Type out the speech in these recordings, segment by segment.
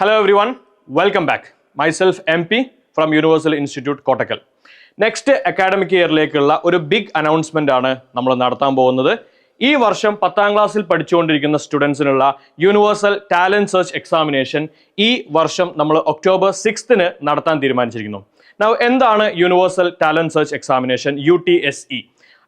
Hello everyone, welcome back. Myself MP from universal institute Kottakkal next academic ഇയറിലേക്കുള്ള ഒരു big announcement ആണ് നമ്മൾ നടത്താൻ പോകുന്നത്. ഈ വർഷം പത്താം ക്ലാസ്സിൽ പഠിച്ചുകൊണ്ടിരിക്കുന്ന സ്റ്റുഡൻസിനുള്ള യൂണിവേഴ്സൽ ടാലന്റ് സെർച്ച് എക്സാമിനേഷൻ ഈ വർഷം നമ്മൾ ഒക്ടോബർ സിക്സ്തിന് നടത്താൻ തീരുമാനിച്ചിരിക്കുന്നു. നൗ എന്താണ് universal talent search examination U T S E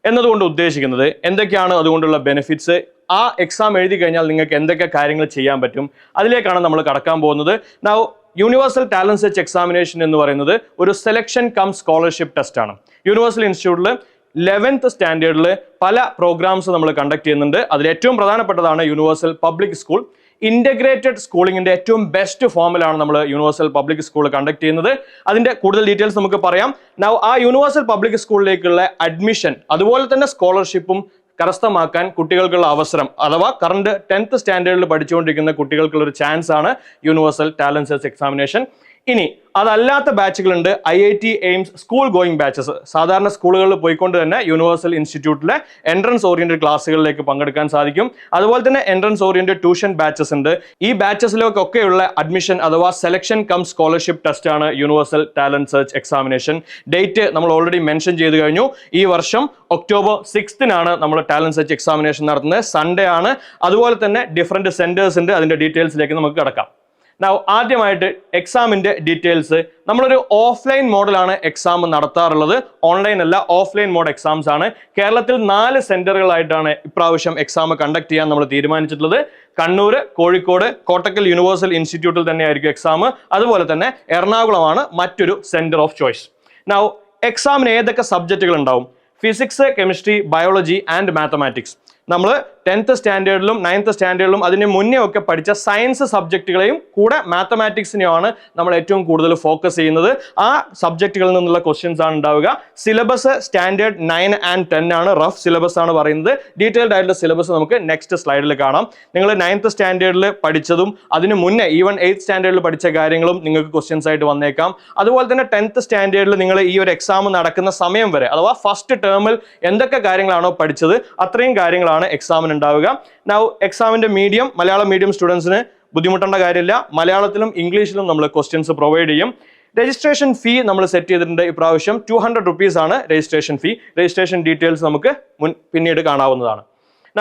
എന്നതുകൊണ്ട് ഉദ്ദേശിക്കുന്നത് എന്തൊക്കെയാണ് അതുകൊണ്ടുള്ള ബെനിഫിറ്റ്സ് ആ എക്സാം എഴുതി കഴിഞ്ഞാൽ നിങ്ങൾക്ക് എന്തൊക്കെ കാര്യങ്ങൾ ചെയ്യാൻ പറ്റും? അതിലേക്കാണ് നമ്മൾ കടക്കാൻ പോകുന്നത്. Now universal talents search examination എന്ന് പറയുന്നത് ഒരു സെലക്ഷൻ കം സ്കോളർഷിപ്പ് ടെസ്റ്റ് ആണ്. യൂണിവേഴ്സൽ ഇൻസ്റ്റിറ്റ്യൂട്ടിൽ ലെവൻത്ത് സ്റ്റാൻഡേർഡിൽ പല പ്രോഗ്രാംസ് നമ്മൾ കണ്ടക്ട് ചെയ്യുന്നുണ്ട്. അതിൽ ഏറ്റവും പ്രധാനപ്പെട്ടതാണ് യൂണിവേഴ്സൽ പബ്ലിക് സ്കൂൾ ഇന്റഗ്രേറ്റഡ് സ്കൂളിങ്ങിന്റെ ഏറ്റവും ബെസ്റ്റ് ഫോമിലാണ് നമ്മൾ യൂണിവേഴ്സൽ പബ്ലിക് സ്കൂൾ കണ്ടക്ട് ചെയ്യുന്നത്. അതിന്റെ കൂടുതൽ ഡീറ്റെയിൽസ് നമുക്ക് പറയാം. നൗ ആ യൂണിവേഴ്സൽ പബ്ലിക് സ്കൂളിലേക്കുള്ള അഡ്മിഷൻ അതുപോലെ തന്നെ സ്കോളർഷിപ്പും കരസ്ഥമാക്കാൻ കുട്ടികൾക്കുള്ള അവസരം അഥവാ കറണ്ട് ടെൻത്ത് സ്റ്റാൻഡേർഡിൽ പഠിച്ചുകൊണ്ടിരിക്കുന്ന കുട്ടികൾക്കുള്ള ഒരു ചാൻസ് ആണ് യൂണിവേഴ്സൽ ടാലന്റ് എക്സാമിനേഷൻ ഇനി അതല്ലാത്ത ബാച്ചുകളുണ്ട് I I T AIIMS school going batches. സാധാരണ സ്കൂളുകളിൽ പോയിക്കൊണ്ട് തന്നെ യൂണിവേഴ്സൽ ഇൻസ്റ്റിറ്റ്യൂട്ടിലെ എൻട്രൻസ് ഓറിയന്റഡ് ക്ലാസ്സുകളിലേക്ക് പങ്കെടുക്കാൻ സാധിക്കും. അതുപോലെ തന്നെ എൻട്രൻസ് ഓറിയന്റഡ് ട്യൂഷൻ ബാച്ചസ് ഉണ്ട്. ഈ ബാച്ചസിലേക്കൊക്കെയുള്ള അഡ്മിഷൻ അഥവാ സെലക്ഷൻ കം സ്കോളർഷിപ്പ് ടെസ്റ്റ് ആണ് universal talent search examination. Date നമ്മൾ ഓൾറെഡി മെൻഷൻ ചെയ്ത് കഴിഞ്ഞു. ഈ വർഷം ഒക്ടോബർ സിക്സ്തിനാണ് നമ്മൾ ടാലന്റ് സെർച്ച് എക്സാമിനേഷൻ നടത്തുന്നത്. സൺഡേ ആണ്. അതുപോലെ തന്നെ ഡിഫറെന്റ് സെന്റേഴ്സ് ഉണ്ട്. അതിന്റെ ഡീറ്റെയിൽസിലേക്ക് നമുക്ക് കിടക്കാം. Now, ആദ്യമായിട്ട് എക്സാമിന്റെ ഡീറ്റെയിൽസ് നമ്മളൊരു ഓഫ്ലൈൻ മോഡലാണ് എക്സാം നടത്താറുള്ളത്. ഓൺലൈൻ അല്ല ഓഫ്ലൈൻ മോഡ് എക്സാംസ് ആണ്. കേരളത്തിൽ നാല് സെന്ററുകളായിട്ടാണ് ഇപ്രാവശ്യം എക്സാം കണ്ടക്ട് ചെയ്യാൻ നമ്മൾ തീരുമാനിച്ചിട്ടുള്ളത്. കണ്ണൂർ കോഴിക്കോട് കോട്ടക്കൽ യൂണിവേഴ്സൽ ഇൻസ്റ്റിറ്റ്യൂട്ടിൽ തന്നെയായിരിക്കും എക്സാം അതുപോലെ തന്നെ എറണാകുളമാണ് മറ്റൊരു സെന്റർ ഓഫ് ചോയ്സ് നൗ എക്സാമിന് ഏതൊക്കെ സബ്ജക്റ്റുകൾ ഉണ്ടാവും? Physics chemistry biology and mathematics നമ്മൾ ടെൻത്ത് സ്റ്റാൻഡേർഡിലും നയൻത്ത് സ്റ്റാൻഡേർഡിലും അതിന് മുന്നേ ഒക്കെ പഠിച്ച സയൻസ് സബ്ജക്റ്റുകളെയും കൂടെ മാത്തമാറ്റിക്സിനെയുമാണ് നമ്മൾ ഏറ്റവും കൂടുതൽ ഫോക്കസ് ചെയ്യുന്നത്. ആ സബ്ജക്റ്റുകളിൽ നിന്നുള്ള ക്വസ്റ്റ്യൻസ് ആണ് ഉണ്ടാവുക. Syllabus standard nine and ten ആണ് റഫ് സിലബസ് ആണ് പറയുന്നത്. ഡീറ്റെയിൽഡ് ആയിട്ടുള്ള സിലബസ് നമുക്ക് നെക്സ്റ്റ് സ്ലൈഡിൽ കാണാം. നിങ്ങൾ നയൻത്ത് സ്റ്റാൻഡേർഡിൽ പഠിച്ചതും അതിന് മുന്നേ ഈവൻ എയ്ത്ത് സ്റ്റാൻഡേർഡിൽ പഠിച്ച കാര്യങ്ങളും നിങ്ങൾക്ക് ക്വസ്റ്റ്യൻസ് ആയിട്ട് വന്നേക്കാം. അതുപോലെ തന്നെ ടെൻത്ത് സ്റ്റാൻഡേർഡിൽ നിങ്ങൾ ഈ ഒരു എക്സാം നടക്കുന്ന സമയം വരെ അഥവാ ഫസ്റ്റ് ടേമിൽ എന്തൊക്കെ കാര്യങ്ങളാണോ പഠിച്ചത് അത്രയും കാര്യങ്ങളാണ് എക്സാമിന് ഉണ്ടാവുക നൗ എക്സാമിന്റെ മീഡിയം മലയാളം മീഡിയം സ്റ്റുഡൻസിന് ബുദ്ധിമുട്ടേണ്ട കാര്യമില്ല. മലയാളത്തിലും ഇംഗ്ലീഷിലും നമ്മൾ ക്വസ്റ്റ്യൻസ് പ്രൊവൈഡ് ചെയ്യും. രജിസ്ട്രേഷൻ ഫീ നമ്മൾ സെറ്റ് ചെയ്തിട്ടുണ്ട് ഇപ്രാവശ്യം. ടു ഹൺഡ്രഡ് റുപ്പീസ് ആണ് രജിസ്ട്രേഷൻ ഫീ രജിസ്ട്രേഷൻ ഡീറ്റെയിൽസ് നമുക്ക് മുൻ പിന്നീട് കാണാവുന്നതാണ്.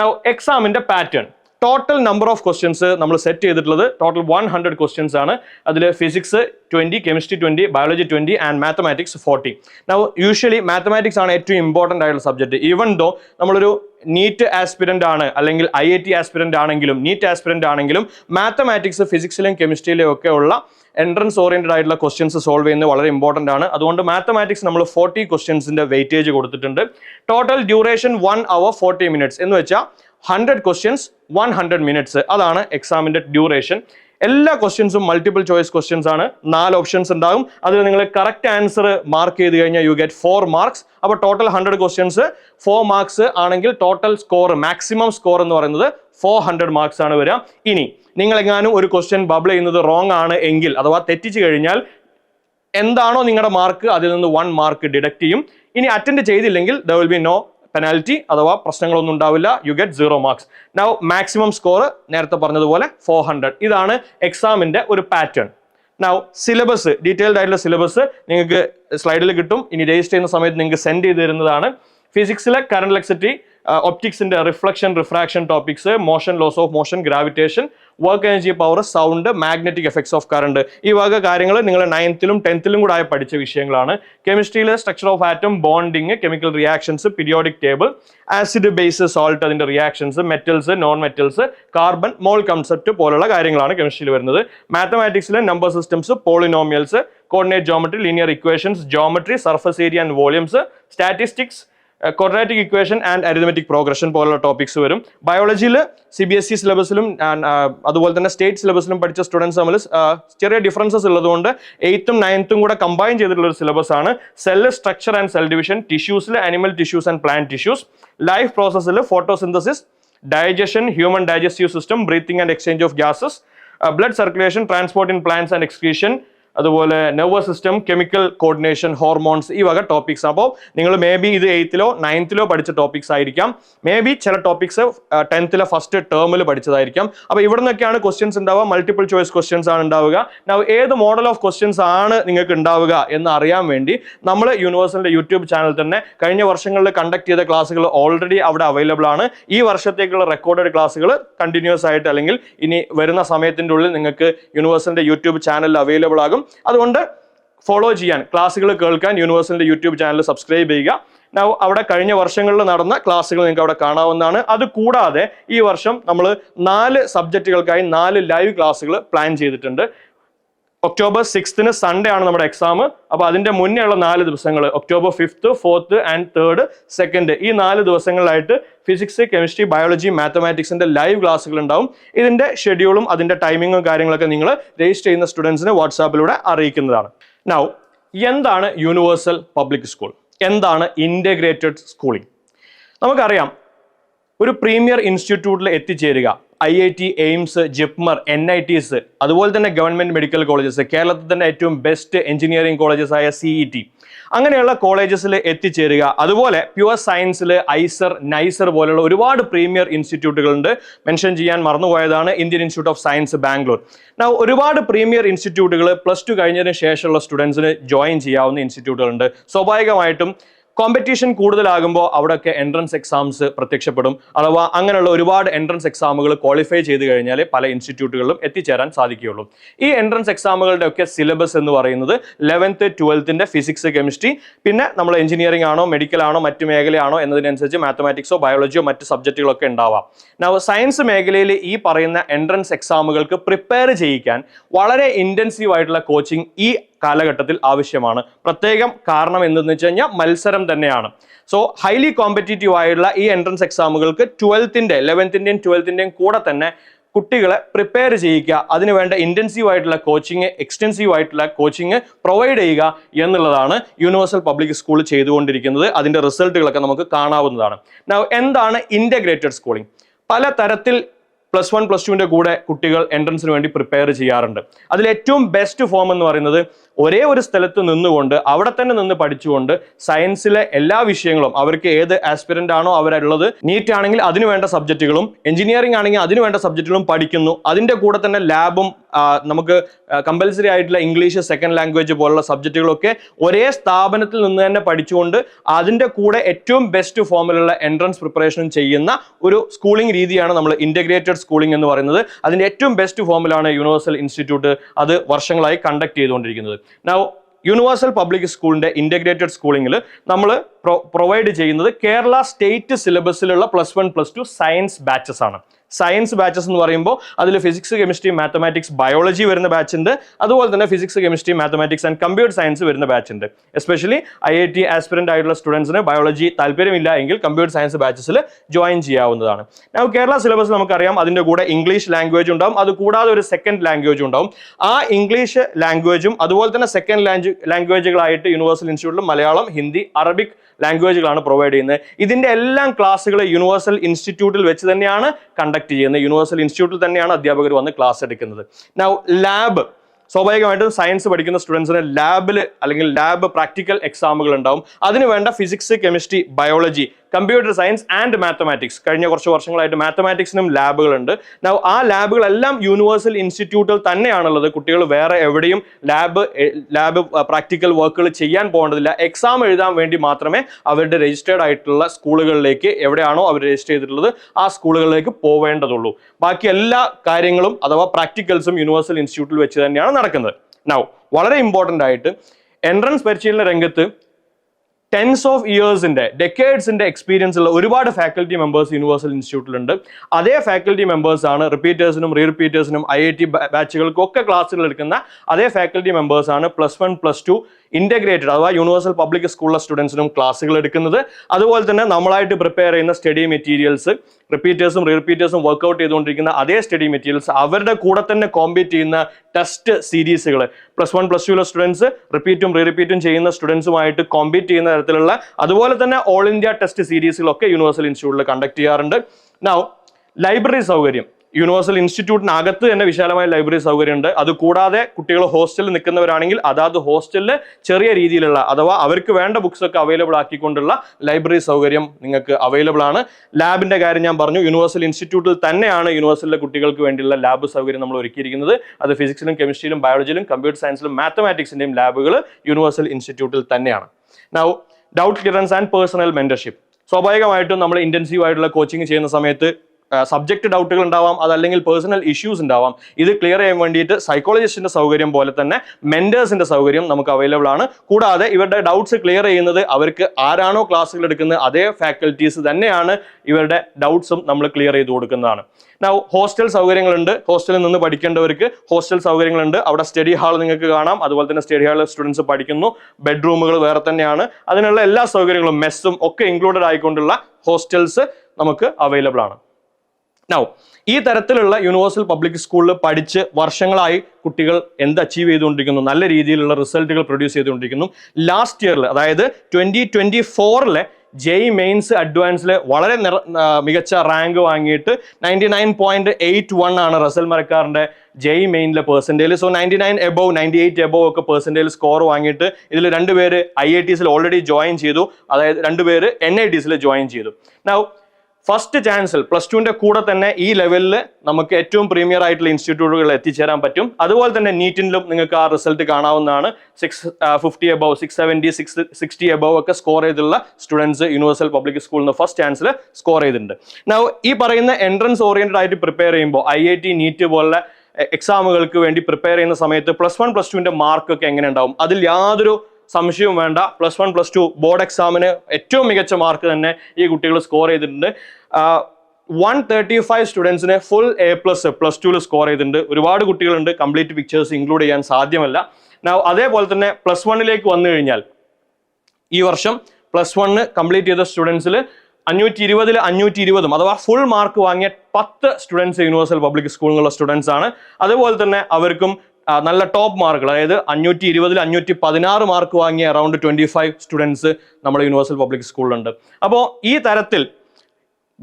നൗ എക്സാമിന്റെ pattern total number of questions നമ്മൾ സെറ്റ് ചെയ്തിട്ടുള്ളത് ടോട്ടൽ വൺ ഹൺഡ്രഡ് ക്വസ്റ്റ്യൻസ് ആണ്. അതിൽ physics twenty chemistry twenty biology twenty and mathematics forty now usually mathematics ആണ് ഏറ്റവും ഇമ്പോർട്ടന്റ് ആയിട്ടുള്ള സബ്ജക്റ്റ് ഈവൻ ദോ നമ്മളൊരു നീറ്റ് ആസ്പിരന്റ് ആണ് അല്ലെങ്കിൽ ഐ ഐ ടി ആസ്പിരന്റ് ആണെങ്കിലും നീറ്റ് ആസ്പിരന്റ് ആണെങ്കിലും മാത്തമാറ്റിക്സ് ഫിസിക്സിലും കെമിസ്ട്രിയിലും ഒക്കെ ഉള്ള എൻട്രൻസ് ഓറിയന്റഡ് ആയിട്ടുള്ള ക്വസ്റ്റ്യൻസ് സോൾവ് ചെയ്യുന്നത് വളരെ ഇമ്പോർട്ടന്റ് ആണ്. അതുകൊണ്ട് മാത്തമാറ്റിക്സ് നമ്മൾ ഫോർട്ടി ക്വസ്റ്റ്യൻസിന്റെ വെയിറ്റേജ് കൊടുത്തിട്ടുണ്ട്. Total duration one hour forty minutes എന്ന് വെച്ചാൽ hundred questions one hundred minutes അതാണ് എക്സാമിന്റെ ഡ്യൂറേഷൻ എല്ലാ ക്വസ്റ്റ്യൻസും മൾട്ടിപ്പിൾ ചോയ്സ് ക്വസ്റ്റ്യൻസ് ആണ്. നാല് ഓപ്ഷൻസ് ഉണ്ടാകും. അതിൽ നിങ്ങൾ കറക്റ്റ് ആൻസർ മാർക്ക് ചെയ്ത് കഴിഞ്ഞാൽ യു ഗെറ്റ് ഫോർ മാർക്സ് അപ്പോൾ total hundred questions four marks ആണെങ്കിൽ ടോട്ടൽ സ്കോർ മാക്സിമം സ്കോർ എന്ന് പറയുന്നത് ഫോർ ഹൺഡ്രഡ് മാർക്സ് ആണ് വരിക. ഇനി നിങ്ങൾ എങ്ങാനും ഒരു ക്വസ്റ്റ്യൻ ബബിൾ ചെയ്യുന്നത് റോങ് ആണ് എങ്കിൽ അഥവാ തെറ്റിച്ച് കഴിഞ്ഞാൽ എന്താണോ നിങ്ങളുടെ മാർക്ക് അതിൽ നിന്ന് വൺ മാർക്ക് ഡിഡക്ട് ചെയ്യും. ഇനി അറ്റൻഡ് ചെയ്തില്ലെങ്കിൽ there will be no penalty അഥവാ പ്രശ്നങ്ങളൊന്നും ഉണ്ടാവില്ല. You get zero marks now maximum score നേരത്തെ പറഞ്ഞതുപോലെ ഫോർ ഹൺഡ്രഡ് ഇതാണ് എക്സാമിന്റെ ഒരു പാറ്റേൺ നൗ സിലബസ് ഡീറ്റെയിൽഡ് ആയിട്ടുള്ള സിലബസ് നിങ്ങൾക്ക് സ്ലൈഡിൽ കിട്ടും. ഇനി രജിസ്റ്റർ ചെയ്യുന്ന സമയത്ത് നിങ്ങൾക്ക് സെൻഡ് ചെയ്ത് തരുന്നതാണ്. ഫിസിക്സിലെ current electricity ഒപ്റ്റിക്സിന്റെ reflection refraction topics motion laws of motion gravitation work energy power sound magnetic effects of current ഈ വക കാര്യങ്ങൾ നിങ്ങൾ നയൻത്തിലും ടെൻത്തിലും കൂടെ ആയി പഠിച്ച വിഷയങ്ങളാണ്. കെമിസ്ട്രിയിലെ structure of atom bonding chemical reactions periodic table acid base salt അതിന്റെ reactions metals non metals carbon mole concept പോലുള്ള കാര്യങ്ങളാണ് കെമിസ്ട്രിയിൽ വരുന്നത്. മാത്തമാറ്റിക്സിലെ number systems polynomials coordinate geometry linear equations geometry surface area and volumes statistics quadratic equation and arithmetic progression പോലുള്ള topics വരും. ബയോളജിയിൽ C B S E സിലബസിലും അതുപോലെ തന്നെ സ്റ്റേറ്റ് സിലബസിലും പഠിച്ച സ്റ്റുഡൻസ് തമ്മിൽ ചെറിയ ഡിഫറൻസസ് ഉള്ളതുകൊണ്ട് എയ്ത്തും നയൻത്തും കൂടെ കമ്പൈൻ ചെയ്തിട്ടുള്ള ഒരു സിലബസ് ആണ്. Cell structure and cell division ടിഷ്യൂസിൽ animal tissues and plant tissues life പ്രോസസ്സിൽ photosynthesis digestion human digestive system breathing and exchange of gases blood circulation transport in plants and excretion അതുപോലെ nervous system chemical coordination hormones ഈ വക topics അപ്പോൾ നിങ്ങൾ may be ഇത് എയ്ത്തിലോ നയൻത്തിലോ പഠിച്ച topics ആയിരിക്കാം. May be ചില ടോപ്പിക്സ് ടെൻത്തിലെ ഫസ്റ്റ് ടേമിൽ പഠിച്ചതായിരിക്കാം. അപ്പോൾ ഇവിടെ നിന്നൊക്കെയാണ് ക്വസ്റ്റ്യൻസ് ഉണ്ടാവുക. മൾട്ടിപ്പിൾ ചോയ്സ് ക്വസ്റ്റ്യൻസ് ആണ് ഉണ്ടാവുക. ഏത് മോഡൽ ഓഫ് ക്വസ്റ്റ്യൻസ് ആണ് നിങ്ങൾക്ക് ഉണ്ടാവുക എന്ന് അറിയാൻ വേണ്ടി നമ്മൾ യൂണിവേഴ്സിന്റെ യൂട്യൂബ് ചാനൽ തന്നെ കഴിഞ്ഞ വർഷങ്ങളിൽ കണ്ടക്ട് ചെയ്ത ക്ലാസ്സുകൾ ഓൾറെഡി അവിടെ അവൈലബിൾ ആണ്. ഈ വർഷത്തേക്കുള്ള റെക്കോർഡഡ് ക്ലാസ്സുകൾ കണ്ടിന്യൂസ് ആയിട്ട് അല്ലെങ്കിൽ ഇനി വരുന്ന സമയത്തിന്റെ ഉള്ളിൽ നിങ്ങൾക്ക് യൂണിവേഴ്സിന്റെ യൂട്യൂബ് ചാനലിൽ അവൈലബിൾ ആകും. അതുകൊണ്ട് ഫോളോ ചെയ്യാൻ ക്ലാസ്സുകൾ കേൾക്കാൻ യൂണിവേഴ്സിന്റെ യൂട്യൂബ് ചാനൽ സബ്സ്ക്രൈബ് ചെയ്യുക. അവിടെ കഴിഞ്ഞ വർഷങ്ങളിൽ നടന്ന ക്ലാസ്സുകൾ നിങ്ങൾക്ക് അവിടെ കാണാവുന്നതാണ്. അത് കൂടാതെ ഈ വർഷം നമ്മൾ നാല് സബ്ജക്റ്റുകൾക്കായി നാല് ലൈവ് ക്ലാസ്സുകൾ പ്ലാൻ ചെയ്തിട്ടുണ്ട്. ഒക്ടോബർ സിക്സ്തിന് സൺഡേ ആണ് നമ്മുടെ എക്സാം അപ്പോൾ അതിന്റെ മുന്നേ ഉള്ള നാല് ദിവസങ്ങൾ October fifth fourth and third second ഈ നാല് ദിവസങ്ങളിലായിട്ട് ഫിസിക്സ് കെമിസ്ട്രി ബയോളജി മാത്തമാറ്റിക്സിന്റെ ലൈവ് ക്ലാസ്സുകൾ ഉണ്ടാവും. ഇതിന്റെ ഷെഡ്യൂളും അതിന്റെ ടൈമിങ്ങും കാര്യങ്ങളൊക്കെ നിങ്ങൾ രജിസ്റ്റർ ചെയ്യുന്ന സ്റ്റുഡൻസിന് വാട്സാപ്പിലൂടെ അറിയിക്കുന്നതാണ്. നൗ എന്താണ് യൂണിവേഴ്സൽ പബ്ലിക് സ്കൂൾ എന്താണ് ഇന്റഗ്രേറ്റഡ് സ്കൂളിംഗ് നമുക്കറിയാം ഒരു പ്രീമിയർ ഇൻസ്റ്റിറ്റ്യൂട്ടിൽ എത്തിച്ചേരുക. I I T AIIMS JIPMER N I Ts അതുപോലെ തന്നെ ഗവൺമെന്റ് മെഡിക്കൽ കോളേജസ് കേരളത്തിൽ തന്നെ ഏറ്റവും ബെസ്റ്റ് എഞ്ചിനീയറിംഗ് കോളേജസ് ആയ സിഇ ടി. അങ്ങനെയുള്ള കോളേജസിൽ എത്തിച്ചേരുക. അതുപോലെ പ്യുവർ സയൻസിൽ ഐസർ നൈസർ പോലുള്ള ഒരുപാട് പ്രീമിയർ ഇൻസ്റ്റിറ്റ്യൂട്ടുകളുണ്ട്. മെൻഷൻ ചെയ്യാൻ മറന്നുപോയതാണ് Indian Institute of Science Bangalore. നാ ഒരുപാട് പ്രീമിയർ ഇൻസ്റ്റിറ്റ്യൂട്ടുകൾ പ്ലസ് ടു കഴിഞ്ഞതിന് ശേഷമുള്ള സ്റ്റുഡൻസിന് ജോയിൻ ചെയ്യാവുന്ന ഇൻസ്റ്റിറ്റ്യൂട്ടുകളുണ്ട്. സ്വാഭാവികമായിട്ടും കോമ്പറ്റീഷൻ കൂടുതലാകുമ്പോൾ അവിടെയൊക്കെ എൻട്രൻസ് എക്സാംസ് പ്രത്യക്ഷപ്പെടും. അഥവാ അങ്ങനെയുള്ള ഒരുപാട് എൻട്രൻസ് എക്സാമുകൾ ക്വാളിഫൈ ചെയ്ത് കഴിഞ്ഞാൽ പല ഇൻസ്റ്റിറ്റ്യൂട്ടുകളിലും എത്തിച്ചേരാൻ സാധിക്കുകയുള്ളൂ. ഈ എൻട്രൻസ് എക്സാമുകളുടെ ഒക്കെ സിലബസ് എന്ന് പറയുന്നത് ലെവൻത്ത് ട്വൽത്തിന്റെ ഫിസിക്സ് കെമിസ്ട്രി പിന്നെ നമ്മൾ എഞ്ചിനീയറിംഗ് ആണോ മെഡിക്കൽ ആണോ മറ്റു മേഖലയാണോ എന്നതിനനുസരിച്ച് മാത്തമാറ്റിക്സോ ബയോളജിയോ മറ്റ് സബ്ജക്റ്റുകളൊക്കെ ഉണ്ടാവാം. നവ സയൻസ് മേഖലയിൽ ഈ പറയുന്ന എൻട്രൻസ് എക്സാമുകൾക്ക് പ്രിപ്പയർ ചെയ്യിക്കാൻ വളരെ ഇന്റൻസീവ് ആയിട്ടുള്ള കോച്ചിങ് ഈ കാലഘട്ടത്തിൽ ആവശ്യമാണ്. പ്രത്യേകം കാരണം എന്തെന്ന് വെച്ച് കഴിഞ്ഞാൽ മത്സരം തന്നെയാണ്. സോ ഹൈലി കോമ്പറ്റീറ്റീവ് ആയിട്ടുള്ള ഈ എൻട്രൻസ് എക്സാമുകൾക്ക് ട്വൽത്തിന്റെ ലെവൻത്തിന്റെയും ട്വൽത്തിന്റെയും കൂടെ തന്നെ കുട്ടികളെ പ്രിപ്പയർ ചെയ്യുക അതിനുവേണ്ട ഇന്റൻസീവ് ആയിട്ടുള്ള കോച്ചിങ് എക്സ്റ്റെൻസീവ് ആയിട്ടുള്ള കോച്ചിങ് പ്രൊവൈഡ് ചെയ്യുക എന്നുള്ളതാണ് യൂണിവേഴ്സൽ പബ്ലിക് സ്കൂൾ ചെയ്തുകൊണ്ടിരിക്കുന്നത്. അതിന്റെ റിസൾട്ടുകളൊക്കെ നമുക്ക് കാണാവുന്നതാണ്. എന്താണ് ഇന്റഗ്രേറ്റഡ് സ്കൂളിംഗ് പല തരത്തിൽ പ്ലസ് വൺ പ്ലസ് ടുവിന്റെ കൂടെ കുട്ടികൾ എൻട്രൻസിന് വേണ്ടി പ്രിപ്പയർ ചെയ്യാറുണ്ട്. അതിൽ ഏറ്റവും ബെസ്റ്റ് ഫോം എന്ന് പറയുന്നത് ഒരേ ഒരു സ്ഥലത്ത് നിന്നുകൊണ്ട് അവിടെ തന്നെ നിന്ന് പഠിച്ചുകൊണ്ട് സയൻസിലെ എല്ലാ വിഷയങ്ങളും അവർക്ക് ഏത് ആസ്പിരന്റ് ആണോ അവരുള്ളത് നീറ്റ് ആണെങ്കിൽ അതിന് വേണ്ട സബ്ജക്റ്റുകളും എഞ്ചിനീയറിംഗ് ആണെങ്കിൽ അതിന് വേണ്ട സബ്ജക്റ്റുകളും പഠിക്കുന്നു. അതിന്റെ കൂടെ തന്നെ ലാബും നമുക്ക് കമ്പൽസറി ആയിട്ടുള്ള ഇംഗ്ലീഷ് സെക്കൻഡ് ലാംഗ്വേജ് പോലുള്ള സബ്ജക്റ്റുകളൊക്കെ ഒരേ സ്ഥാപനത്തിൽ നിന്ന് തന്നെ പഠിച്ചുകൊണ്ട് അതിന്റെ കൂടെ ഏറ്റവും ബെസ്റ്റ് ഫോമിലുള്ള എൻട്രൻസ് പ്രിപ്പറേഷൻ ചെയ്യുന്ന ഒരു സ്കൂളിംഗ് രീതിയാണ് നമ്മൾ ഇന്റഗ്രേറ്റഡ് സ്കൂളിംഗ് എന്ന് പറയുന്നത്. അതിന്റെ ഏറ്റവും ബെസ്റ്റ് ഫോമിലാണ് യൂണിവേഴ്സൽ ഇൻസ്റ്റിറ്റ്യൂട്ട് അത് വർഷങ്ങളായി കണ്ടക്ട് ചെയ്തുകൊണ്ടിരിക്കുന്നത്. നൗ യൂണിവേഴ്സൽ പബ്ലിക് സ്കൂളിന്റെ ഇന്റഗ്രേറ്റഡ് സ്കൂളിംഗിൽ നമ്മൾ പ്രൊവൈഡ് ചെയ്യുന്നത് Kerala state സിലബസിലുള്ള plus one plus two science batches ആണ്. സയൻസ് ബാച്ചസ് എന്ന് പറയുമ്പോൾ അതിൽ ഫിസിക്സ് കെമിസ്ട്രി മാത്തമാറ്റിക്സ് ബയോളജി വരുന്ന ബാച്ച് ഉണ്ട്. അതുപോലെ തന്നെ physics chemistry mathematics and computer science വരുന്ന ബാച്ച് ഉണ്ട്. Especially I I T aspirant ആയിട്ടുള്ള സ്റ്റുഡൻസിന് ബയോളജി താല്പര്യമില്ല എങ്കിൽ കമ്പ്യൂട്ടർ സയൻസ് ബാച്ചസിൽ ജോയിൻ ചെയ്യാവുന്നതാണ്. നമുക്ക് കേരള സിലബസ് നമുക്കറിയാം അതിന്റെ കൂടെ ഇംഗ്ലീഷ് ലാംഗ്വേജ് ഉണ്ടാവും. അത് കൂടാതെ ഒരു സെക്കൻഡ് ലാംഗ്വേജ് ഉണ്ടാവും. ആ ഇംഗ്ലീഷ് ലാംഗ്വേജും അതുപോലെ തന്നെ സെക്കൻഡ് ലാംഗ്വേജുകളായിട്ട് യൂണിവേഴ്സൽ ഇൻസ്റ്റിറ്റ്യൂട്ടിൽ മലയാളം ഹിന്ദി അറബിക് ലാംഗ്വേജുകളാണ് പ്രൊവൈഡ് ചെയ്യുന്നത്. ഇതിന്റെ എല്ലാം ക്ലാസ്സുകൾ യൂണിവേഴ്സൽ ഇൻസ്റ്റിറ്റ്യൂട്ടിൽ വെച്ച് തന്നെയാണ് കണ്ടക്ട് ചെയ്യുന്നത് യൂണിവേഴ്സൽ ഇൻസ്റ്റിറ്റ്യൂട്ടിൽ തന്നെയാണ് അധ്യാപകർ വന്ന് ക്ലാസ് എടുക്കുന്നത്. നൗ ലാബ് സ്വാഭാവികമായിട്ടും സയൻസ് പഠിക്കുന്ന സ്റ്റുഡൻസിന് ലാബിൽ അല്ലെങ്കിൽ ലാബ് പ്രാക്ടിക്കൽ എക്സാമുകൾ ഉണ്ടാവും. അതിനുവേണ്ട physics chemistry biology computer science and mathematics. കഴിഞ്ഞ കുറച്ച് വർഷങ്ങളായിട്ട് മാത്തമാറ്റിക്സിനും ലാബുകളുണ്ട്. നൗ ആ ലാബുകളെല്ലാം യൂണിവേഴ്സൽ ഇൻസ്റ്റിറ്റ്യൂട്ടിൽ തന്നെയാണുള്ളത്. കുട്ടികൾ വേറെ എവിടെയും ലാബ് ലാബ് പ്രാക്ടിക്കൽ വർക്കുകൾ ചെയ്യാൻ പോകേണ്ടതില്ല. എക്സാം എഴുതാൻ വേണ്ടി മാത്രമേ അവരുടെ രജിസ്റ്റേർഡ് ആയിട്ടുള്ള സ്കൂളുകളിലേക്ക് എവിടെയാണോ അവർ രജിസ്റ്റർ ചെയ്തിട്ടുള്ളത് ആ സ്കൂളുകളിലേക്ക് പോവേണ്ടതുള്ളൂ. ബാക്കി എല്ലാ കാര്യങ്ങളും അഥവാ പ്രാക്ടിക്കൽസും യൂണിവേഴ്സൽ ഇൻസ്റ്റിറ്റ്യൂട്ടിൽ വെച്ച് തന്നെയാണ് നടക്കുന്നത്. നൗ വളരെ ഇമ്പോർട്ടന്റ് ആയിട്ട് എൻട്രൻസ് പരിശീലന രംഗത്ത് ടെൻസ് ഓഫ് ഇയേഴ്സിന്റെ ഡെക്കേഡ്സിന്റെ എക്സ്പീരിയൻസ് ഉള്ള ഒരുപാട് ഫാക്കൽറ്റി മെമ്പേഴ്സ് യൂണിവേഴ്സൽ ഇൻസ്റ്റിറ്റ്യൂട്ടിലുണ്ട് അതേ ഫാക്കൽറ്റി മെമ്പേഴ്സ് ആണ് റിപ്പീറ്റേഴ്സിനും റീ റിപ്പീറ്റേഴ്സിനും ഐ ഐ ടി ബാച്ചുകൾക്കും ഒക്കെ ക്ലാസ്സുകൾ എടുക്കുന്ന അതേ ഫാക്കൽറ്റി മെമ്പേഴ്സ് ആണ് plus one plus two integrated അഥവാ യൂണിവേഴ്സൽ പബ്ലിക് സ്കൂളിലെ സ്റ്റുഡൻസിനും ക്ലാസ്സുകൾ എടുക്കുന്നത്. അതുപോലെ തന്നെ നമ്മളായിട്ട് പ്രിപ്പയർ ചെയ്യുന്ന സ്റ്റഡി മെറ്റീരിയൽസ് റിപ്പീറ്റേഴ്സും റീ റിപ്പീറ്റേഴ്സും വർക്ക്ഔട്ട് ചെയ്തുകൊണ്ടിരിക്കുന്ന അതേ സ്റ്റഡി മെറ്റീരിയൽസ് അവരുടെ കൂടെ തന്നെ കോമ്പീറ്റ് ചെയ്യുന്ന ടെസ്റ്റ് സീരീസുകൾ പ്ലസ് വൺ പ്ലസ് ടുവിലെ സ്റ്റുഡൻസ് റിപ്പീറ്റും റീ റിപ്പീറ്റും ചെയ്യുന്ന സ്റ്റുഡൻസുമായിട്ട് കോമ്പീറ്റ് ചെയ്യുന്ന തരത്തിലുള്ള അതുപോലെ തന്നെ ഓൾ ഇന്ത്യ ടെസ്റ്റ് സീരീസുകളൊക്കെ യൂണിവേഴ്സൽ ഇൻസ്റ്റിറ്റ്യൂട്ടിൽ കണ്ടക്ട് ചെയ്യാറുണ്ട്. നൗ ലൈബ്രറി സൗകര്യം. യൂണിവേഴ്സൽ ഇൻസ്റ്റിറ്റ്യൂട്ടിനകത്ത് തന്നെ വിശാലമായ ലൈബ്രറി സൗകര്യമുണ്ട്. അത് കൂടാതെ കുട്ടികൾ ഹോസ്റ്റലിൽ നിൽക്കുന്നവരാണെങ്കിൽ അതാത് ഹോസ്റ്റലിൽ ചെറിയ രീതിയിലുള്ള അഥവാ അവർക്ക് വേണ്ട ബുക്സ് ഒക്കെ അവൈലബിൾ ആക്കിക്കൊണ്ടുള്ള ലൈബ്രറി സൗകര്യം നിങ്ങൾക്ക് അവൈലബിൾ ആണ്. ലാബിന്റെ കാര്യം ഞാൻ പറഞ്ഞു. യൂണിവേഴ്സൽ ഇൻസ്റ്റിറ്റ്യൂട്ടിൽ തന്നെയാണ് യൂണിവേഴ്സലിലെ കുട്ടികൾക്ക് വേണ്ടിയുള്ള ലാബ് സൗകര്യം നമ്മൾ ഒരുക്കിയിരിക്കുന്നത്. അത് ഫിസിക്സിലും കെമിസ്ട്രിയിലും ബയോളജിയിലും കമ്പ്യൂട്ടർ സയൻസിലും മാത്തമാറ്റിക്സിന്റെയും ലാബുകൾ യൂണിവേഴ്സൽ ഇൻസ്റ്റിറ്റ്യൂട്ടിൽ തന്നെയാണ്. Now doubt clearance and personal mentorship സ്വാഭാവികമായിട്ടും നമ്മൾ ഇന്റൻസീവ് ആയിട്ടുള്ള കോച്ചിങ് ചെയ്യുന്ന സമയത്ത് സബ്ജക്ട് ഡൗട്ടുകൾ ഉണ്ടാവാം അതല്ലെങ്കിൽ പേഴ്സണൽ ഇഷ്യൂസ് ഉണ്ടാവാം. ഇത് ക്ലിയർ ചെയ്യാൻ വേണ്ടിയിട്ട് സൈക്കോളജിസ്റ്റിന്റെ സൗകര്യം പോലെ തന്നെ മെന്റേഴ്സിന്റെ സൗകര്യം നമുക്ക് അവൈലബിൾ ആണ്. കൂടാതെ ഇവരുടെ ഡൗട്ട്സ് ക്ലിയർ ചെയ്യുന്നത് അവർക്ക് ആരാണോ ക്ലാസ്സുകൾ എടുക്കുന്നത് അതേ ഫാക്കൽറ്റീസ് തന്നെയാണ് ഇവരുടെ ഡൗട്ട്സും നമ്മൾ ക്ലിയർ ചെയ്ത് കൊടുക്കുന്നതാണ്. നൗ ഹോസ്റ്റൽ സൗകര്യങ്ങളുണ്ട്. ഹോസ്റ്റലിൽ നിന്ന് പഠിക്കേണ്ടവർക്ക് ഹോസ്റ്റൽ സൗകര്യങ്ങളുണ്ട്. അവിടെ സ്റ്റഡി ഹാൾ നിങ്ങൾക്ക് കാണാം. അതുപോലെ തന്നെ സ്റ്റഡി ഹാളിൽ സ്റ്റുഡൻസ് പഠിക്കുന്നു. ബെഡ്റൂമുകൾ വേറെ തന്നെയാണ്. അതിനുള്ള എല്ലാ സൗകര്യങ്ങളും മെസ്സും ഒക്കെ ഇൻക്ലൂഡഡ് ആയിക്കൊണ്ടുള്ള ഹോസ്റ്റൽസ് നമുക്ക് അവൈലബിൾ ആണ്. നൗ ഈ തരത്തിലുള്ള യൂണിവേഴ്സൽ പബ്ലിക് സ്കൂളിൽ പഠിച്ച് വർഷങ്ങളായി കുട്ടികൾ എന്ത് അച്ചീവ് ചെയ്തുകൊണ്ടിരിക്കുന്നു? നല്ല രീതിയിലുള്ള റിസൾട്ടുകൾ പ്രൊഡ്യൂസ് ചെയ്തുകൊണ്ടിരിക്കുന്നു. ലാസ്റ്റ് ഇയറിൽ അതായത് ട്വന്റി ട്വന്റി ഫോറിലെ ജെയ് മെയിൻസ് അഡ്വാൻസിൽ വളരെ നിറ മികച്ച റാങ്ക് വാങ്ങിയിട്ട് ninety nine point eight one ആണ് റസൽ മരക്കാറിന്റെ JEE മെയിനിലെ percentage so ninety nine above ninety eight above ഒക്കെ പെർസെന്റേജ് സ്കോർ വാങ്ങിയിട്ട് ഇതിൽ രണ്ടുപേര് ഐ ഐ ടിസിൽ ഓൾറെഡി ജോയിൻ ചെയ്തു. അതായത് രണ്ടുപേര് എൻ ഐ ടിസിൽ ജോയിൻ ചെയ്തു. നൗ ഫസ്റ്റ് ചാൻസിൽ പ്ലസ് ടുവിന്റെ കൂടെ തന്നെ ഈ ലെവലിൽ നമുക്ക് ഏറ്റവും പ്രീമിയർ ആയിട്ടുള്ള ഇൻസ്റ്റിറ്റ്യൂട്ടുകൾ എത്തിച്ചേരാൻ പറ്റും. അതുപോലെ തന്നെ നീറ്റിലും നിങ്ങൾക്ക് ആ റിസൾട്ട് കാണാവുന്നതാണ്. Six fifty above six seventy six sixty above ഒക്കെ സ്കോർ ചെയ്തുള്ള സ്റ്റുഡൻസ് യൂണിവേഴ്സൽ പബ്ലിക് സ്കൂളിൽ നിന്ന് ഫസ്റ്റ് ചാൻസിൽ സ്കോർ ചെയ്തിട്ടുണ്ട്. നൗ ഈ പറയുന്ന എൻട്രൻസ് ഓറിയന്റഡ് ആയിട്ട് പ്രിപ്പയർ ചെയ്യുമ്പോൾ ഐ ഐ ടി നീറ്റ് പോലുള്ള എക്സാമുകൾക്ക് വേണ്ടി പ്രിപ്പയർ ചെയ്യുന്ന സമയത്ത് പ്ലസ് വൺ പ്ലസ് ടുവിന്റെ മാർക്ക് ഒക്കെ എങ്ങനെ ഉണ്ടാവും? അതിൽ യാതൊരു സംശയവും വേണ്ട. Plus one plus two board എക്സാമിന് ഏറ്റവും മികച്ച മാർക്ക് തന്നെ ഈ കുട്ടികൾ സ്കോർ ചെയ്തിട്ടുണ്ട്. വൺ തേർട്ടി ഫൈവ് സ്റ്റുഡൻസിന് ഫുൾ എ പ്ലസ് പ്ലസ് ടുവിൽ സ്കോർ ചെയ്തിട്ടുണ്ട്. ഒരുപാട് കുട്ടികളുണ്ട്. കംപ്ലീറ്റ് പിക്ചേഴ്സ് ഇൻക്ലൂഡ് ചെയ്യാൻ സാധ്യമല്ല. അതേപോലെ തന്നെ പ്ലസ് വണ്ണിലേക്ക് വന്നു കഴിഞ്ഞാൽ ഈ വർഷം പ്ലസ് വണ്ണ് കംപ്ലീറ്റ് ചെയ്ത സ്റ്റുഡൻസിൽ അഞ്ഞൂറ്റി ഇരുപതിൽ അഞ്ഞൂറ്റി ഇരുപതും അഥവാ ഫുൾ മാർക്ക് വാങ്ങിയ പത്ത് സ്റ്റുഡൻസ് യൂണിവേഴ്സൽ പബ്ലിക് സ്കൂളിലുള്ള സ്റ്റുഡൻസ് ആണ്. അതുപോലെ തന്നെ അവർക്കും നല്ല ടോപ്പ് മാർക്കുകൾ അതായത് അഞ്ഞൂറ്റി ഇരുപതിൽ അഞ്ഞൂറ്റി പതിനാറ് മാർക്ക് വാങ്ങിയ അറൗണ്ട് ട്വന്റി ഫൈവ് സ്റ്റുഡൻസ് നമ്മുടെ യൂണിവേഴ്സൽ പബ്ലിക് സ്കൂളിലുണ്ട് അപ്പോൾ ഈ തരത്തിൽ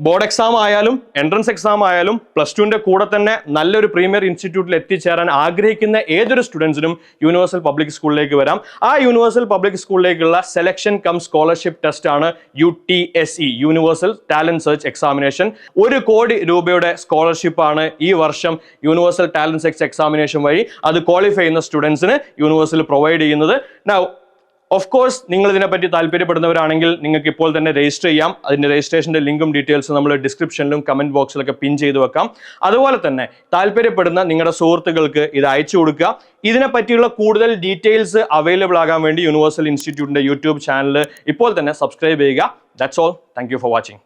ബോർഡ് എക്സാം ആയാലും എൻട്രൻസ് എക്സാം ആയാലും പ്ലസ് ടുവിന്റെ കൂടെ തന്നെ നല്ലൊരു പ്രീമിയർ ഇൻസ്റ്റിറ്റ്യൂട്ടിൽ എത്തിച്ചേരാൻ ആഗ്രഹിക്കുന്ന ഏതൊരു സ്റ്റുഡൻസിനും യൂണിവേഴ്സൽ പബ്ലിക് സ്കൂളിലേക്ക് വരാം. ആ യൂണിവേഴ്സൽ പബ്ലിക് സ്കൂളിലേക്കുള്ള സെലക്ഷൻ കം സ്കോളർഷിപ്പ് ടെസ്റ്റ് ആണ് U T S E universal talent search examination ഒരു കോടി രൂപയുടെ സ്കോളർഷിപ്പ് ആണ് ഈ വർഷം യൂണിവേഴ്സൽ ടാലന്റ് സെർച്ച് എക്സാമിനേഷൻ വഴി അത് ക്വാളിഫൈ ചെയ്യുന്ന സ്റ്റുഡൻസിന് യൂണിവേഴ്സൽ പ്രൊവൈഡ് ചെയ്യുന്നത്. ഓഫ് കോഴ്സ് നിങ്ങൾ ഇതിനെപ്പറ്റി താല്പര്യപ്പെടുന്നവരാണെങ്കിൽ നിങ്ങൾക്ക് ഇപ്പോൾ തന്നെ രജിസ്റ്റർ ചെയ്യാം. അതിന്റെ രജിസ്ട്രേഷന്റെ ലിങ്കും ഡീറ്റെയിൽസും നമ്മൾ ഡിസ്ക്രിപ്ഷനിലും കമന്റ് ബോക്സിലൊക്കെ പിൻ ചെയ്ത് വെക്കാം. അതുപോലെ തന്നെ താല്പര്യപ്പെടുന്ന നിങ്ങളുടെ സുഹൃത്തുക്കൾക്ക് ഇത് അയച്ചു കൊടുക്കുക. ഇതിനെപ്പറ്റിയുള്ള കൂടുതൽ ഡീറ്റെയിൽസ് അവൈലബിൾ ആകാൻ വേണ്ടി യൂണിവേഴ്സൽ ഇൻസ്റ്റിറ്റ്യൂട്ടിന്റെ യൂട്യൂബ് ചാനൽ ഇപ്പോൾ തന്നെ സബ്സ്ക്രൈബ് ചെയ്യുക. That's all thank for watching